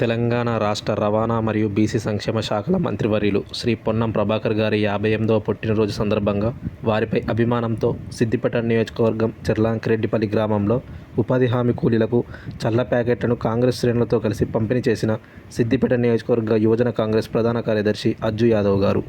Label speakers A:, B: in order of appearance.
A: తెలంగాణ రాష్ట్ర రవాణా మరియు బీసీ సంక్షేమ శాఖల మంత్రివర్యులు శ్రీ పొన్నం ప్రభాకర్ గారి యాభై ఎనిమిదవ పుట్టినరోజు సందర్భంగా వారిపై అభిమానంతో సిద్దిపేట నియోజకవర్గం చెర్లాంకిరెడ్డిపల్లి గ్రామంలో ఉపాధి హామీ కూలీలకు చల్ల ప్యాకెట్లను కాంగ్రెస్ శ్రేణులతో కలిసి పంపిణీ చేసిన సిద్దిపేట నియోజకవర్గ యువజన కాంగ్రెస్ ప్రధాన కార్యదర్శి అజ్జు యాదవ్ గారు.